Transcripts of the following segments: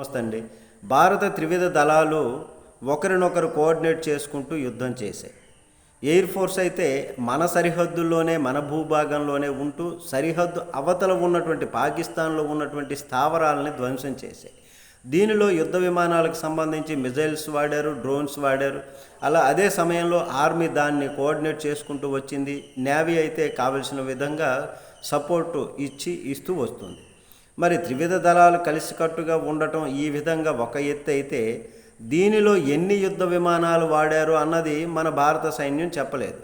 నమస్తే అండి భారత త్రివిధ దళాలు ఒకరినొకరు కోఆర్డినేట్ చేసుకుంటూ యుద్ధం చేశాయి. ఎయిర్ ఫోర్స్ అయితే మన సరిహద్దుల్లోనే మన భూభాగంలోనే ఉంటూ సరిహద్దు అవతల ఉన్నటువంటి పాకిస్తాన్లో ఉన్నటువంటి స్థావరాలని ధ్వంసం చేశాయి. దీనిలో యుద్ధ విమానాలకు సంబంధించి మిజైల్స్ వాడారు డ్రోన్స్ వాడారు. అలా అదే సమయంలో ఆర్మీ దాన్ని కోఆర్డినేట్ చేసుకుంటూ వచ్చింది. నేవీ అయితే కావలసిన విధంగా సపోర్టు ఇచ్చి ఇస్తూ వస్తుంది. మరి త్రివిధ దళాలు కలిసికట్టుగా ఉండటం ఈ విధంగా ఒక ఎత్తు అయితే దీనిలో ఎన్ని యుద్ధ విమానాలు వాడారు అన్నది మన భారత సైన్యం చెప్పలేదు.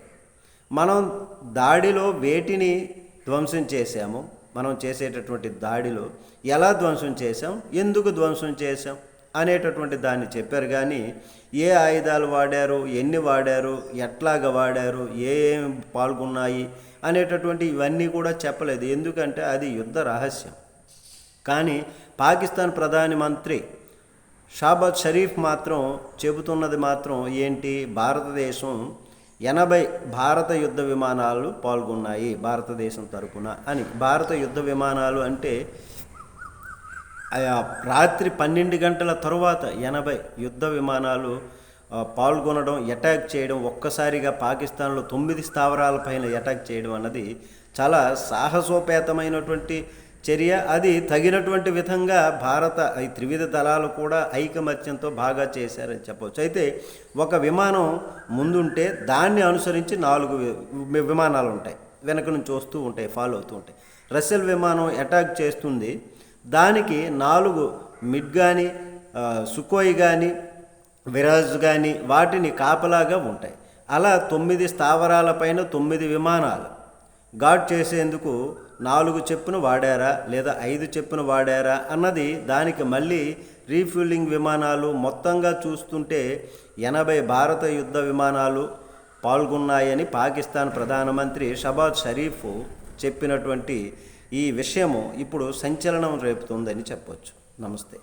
మనం దాడిలో వేటిని ధ్వంసం చేశాము? మనం చేసేటటువంటి దాడిలో ఎలా ధ్వంసం చేశాం? ఎందుకు ధ్వంసం చేశాం? అనేటటువంటి దాన్ని చెప్పారు కానీ ఏ ఆయుధాలు వాడారు? ఎన్ని వాడారు? ఎట్లాగ వాడారు? ఏ పాల్గొన్నాయి? అనేటటువంటి ఇవన్నీ కూడా చెప్పలేదు. ఎందుకంటే అది యుద్ధ రహస్యం. కానీ పాకిస్తాన్ ప్రధాని మంత్రి షాబాజ్ షరీఫ్ మాత్రం చెబుతున్నది మాత్రం ఏంటి? భారతదేశం ఎనభై భారత యుద్ధ విమానాలు పాల్గొన్నాయి భారతదేశం తరపున అని. భారత యుద్ధ విమానాలు అంటే ఆ రాత్రి పన్నెండు గంటల తరువాత ఎనభై యుద్ధ విమానాలు పాల్గొనడం అటాక్ చేయడం ఒక్కసారిగా పాకిస్తాన్లో తొమ్మిది స్థావరాలపైన అటాక్ చేయడం అన్నది చాలా సాహసోపేతమైనటువంటి చర్య అది తగినటువంటి విధంగా భారత ఈ త్రివిధ దళాలు కూడా ఐకమత్యంతో బాగా చేశారని చెప్పవచ్చు. అయితే ఒక విమానం ముందుంటే దాన్ని అనుసరించి నాలుగు వి- విమానాలు ఉంటాయి. వెనక నుంచి వస్తూ ఉంటాయి ఫాలో అవుతూ ఉంటాయి. రష్యల్ విమానం అటాక్ చేస్తుంది. దానికి నాలుగు మిడ్ కానీ సుకోయ్ కానీ విరాజ్ కానీ వాటిని కాపలాగా ఉంటాయి. అలా తొమ్మిది స్థావరాలపైన తొమ్మిది విమానాలు గాడ్ చేసేందుకు నాలుగు చెప్పును వాడారా లేదా ఐదు చెప్పును వాడారా అన్నది దానికి మళ్ళీ రీఫ్యూలింగ్ విమానాలు మొత్తంగా చూస్తుంటే ఎనభై భారత యుద్ధ విమానాలు పాల్గొన్నాయని పాకిస్తాన్ ప్రధానమంత్రి షబాజ్ షరీఫ్ చెప్పినటువంటి ఈ విషయము ఇప్పుడు సంచలనం రేపుతుందని చెప్పొచ్చు. నమస్తే.